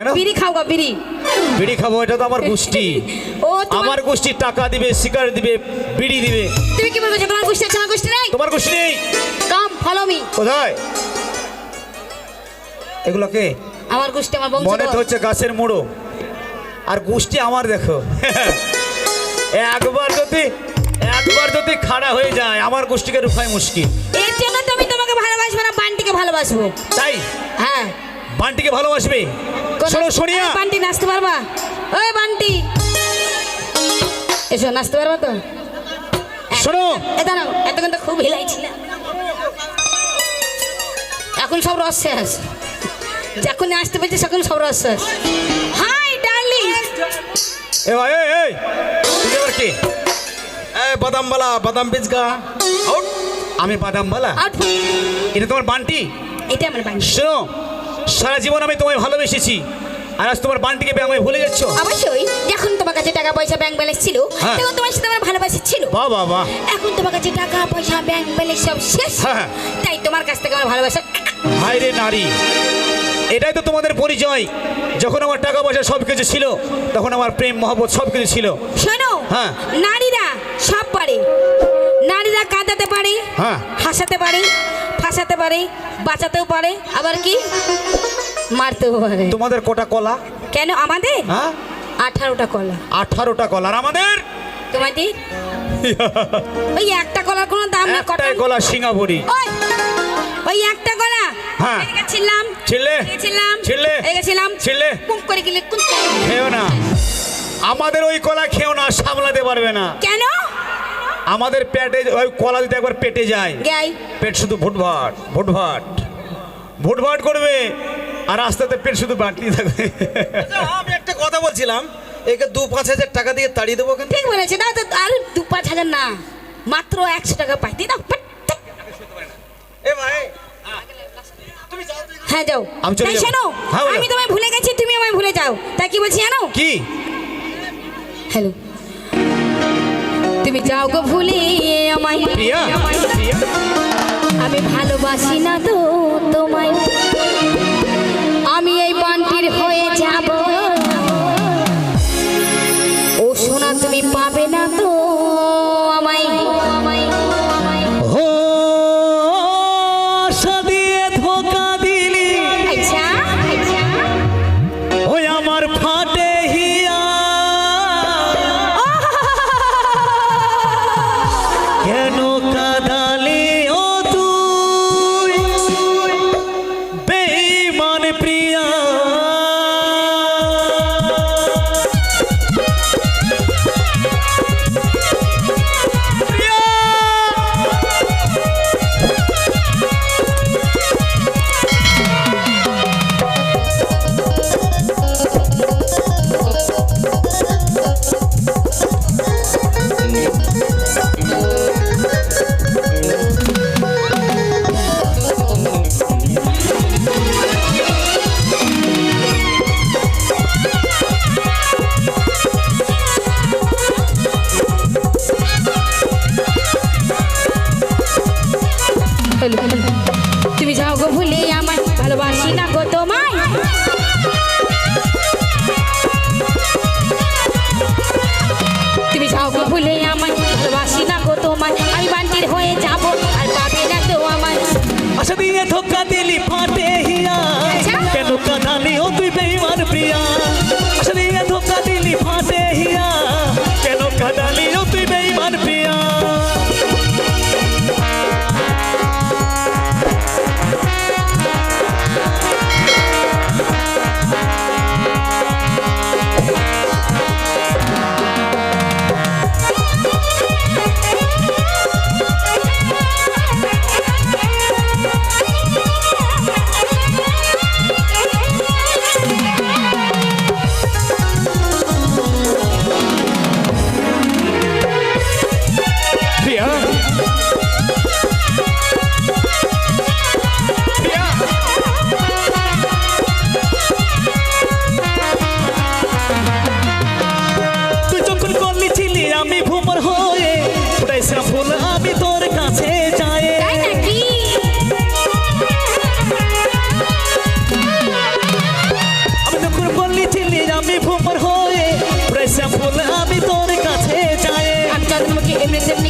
বিড়ি খাও গা বিড়ি। বিড়ি খাব এটা তো আমার গোষ্ঠী। ও আমার গোষ্ঠী টাকা দিবে শিকার দিবে বিড়ি দিবে। তুমি কি বলছো তোমার গোষ্ঠী আছে? আমার গোষ্ঠী নেই? তোমার গোষ্ঠী নেই। কাম ফলো মি কোথায়? এগুলোকে আমার গোষ্ঠী আমার বংশ মনে তো। হচ্ছে গাছের মুড়ো। আর গোষ্ঠী আমার দেখো। একবার যদি একবার যদি খাড়া হয়ে যায় আমার গোষ্ঠীকে রুখাই মুশকিল। এর জন্য তো আমি তোমাকে ভালোবাসবো না বান্টিকে ভালোবাসবো। তাই? হ্যাঁ। বান্টিকে ভালোবাসবে? শোনো সোনিয়া। বান্টি নাচতে পারবা? ওই বান্টি। এসো নাচতে পারবা তো? শোনো। এ দাঁড়াও এতক্ষণ তো খুব হিলাইছিল। এখন সব রস শেষ। যখন আসতে পেরেছি তখন সব রস শেষ। Hi darling. এ ভাই এই এই তুই আবার কি? এই বাদামবালা বাদাম পিচকা। আউট। আমি বাদাম বালা আউট। এটা তোমার বান্টি? এটা আমার বান্টি। শোনো সারা জীবন আমি তোমায় ভালোবেসেছি আর আজ তোমার বান্টিকে আমায় ভুলে যাচ্ছ অবশ্যই যখন তোমার কাছে টাকা পয়সা ব্যাংক ব্যালেন্স ছিল হ্যাঁ। তখন তোমার সাথে আমার ভালোবাসা ছিল বাহ বাহ বাহ এখন তোমার কাছে টাকা পয়সা ব্যাংক ব্যালেন্স সব শেষ হ্যাঁ। তাই তোমার কাছ থেকে আমার ভালোবাসা হাই রে নারী এটাই তো তোমাদের পরিচয় যখন আমার টাকা পয়সা সব কিছু ছিল তখন আমার প্রেম মহব্বত সব কিছু ছিল শোনো হ্যাঁ। নারীরা সব পারে নারীরা কাঁদাতে পারে হ্যাঁ। হাসাতে পারে ফাঁসাতে পারে বাঁচাতেও পারে আবার কি? মারতেও পারে। তোমাদের কোটা কলা? কেন আমাদের? হ্যাঁ? আঠারোটা কলা। আঠারোটা কলা। আর আমাদের? তোমাদের ওই একটা কলার কোনো দাম না কটা কলা সিঙ্গাপুরি। ওই একটা কলা। হ্যাঁ। ছিলাম ছিলে? ছিলাম ছিলে? গেছিলাম। ছিলে? কুম করে গেলে। খেও না। আমাদের ওই কলা খেও না সামলাতে পারবে না। কেন? আমাদের পেটে ওই কলা যদি একবার পেটে যায় পেট শুধু ভুটভাট ভুটভাট। ভুটভাট করবে আর আস্তে আস্তে পেট শুধু বাটলি থাকবে। আমি একটা কথা বলছিলাম একে দু পাঁচ হাজার টাকা দিয়ে তাড়িয়ে দেবো কেন ঠিক বলেছে দাও তো আর দু পাঁচ হাজার না মাত্র একশো টাকা পাইতে দাও পাট, এ ভাই হ্যাঁ। যাও আমি চলে। শোনো হ্যাঁ, আমি তোমায় ভুলে গেছি তুমি আমায় ভুলে যাও। তাই কি বলছি জানো? কি? হ্যালো। তুমি যাও গো ভুলে আমায়। আমি ভালোবাসি না তো তোমায়। আমি এই বান্টির হয়ে যাব। ও সোনা তুমি পাবে না তো আমায়। আমায় ও আশা তুমি Give me.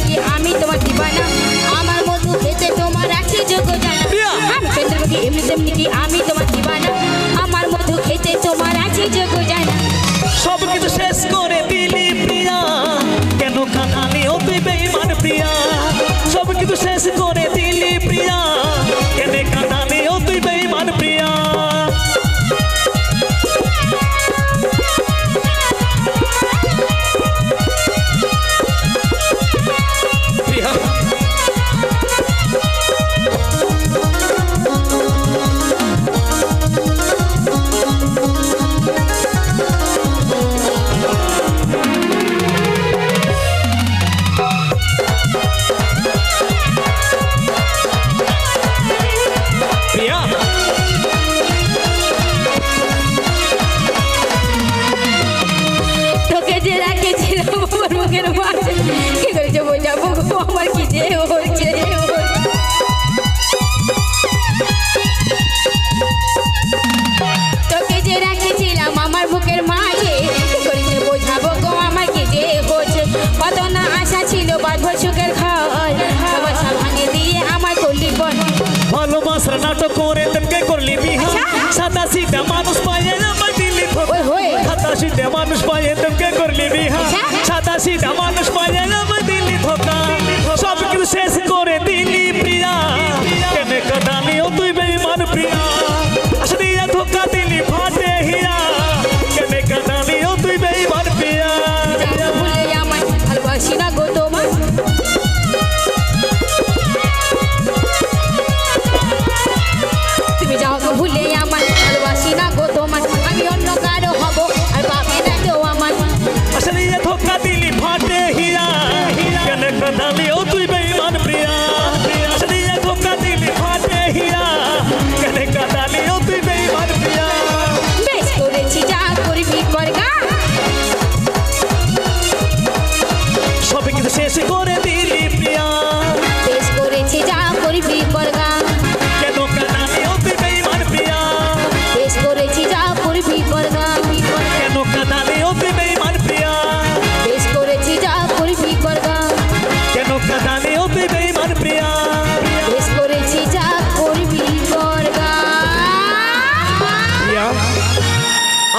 নাটক করে তেমকে করলি বিহা। সাদা সিধা মানুষ পায়ে না বাদিলি সাদা সিধা মানুষ পায়ে তেমকে করলি বিহা। সাদা সিধা মানুষ পায়ে না বাদিলি ধোকা সব কিছু শেষ কর।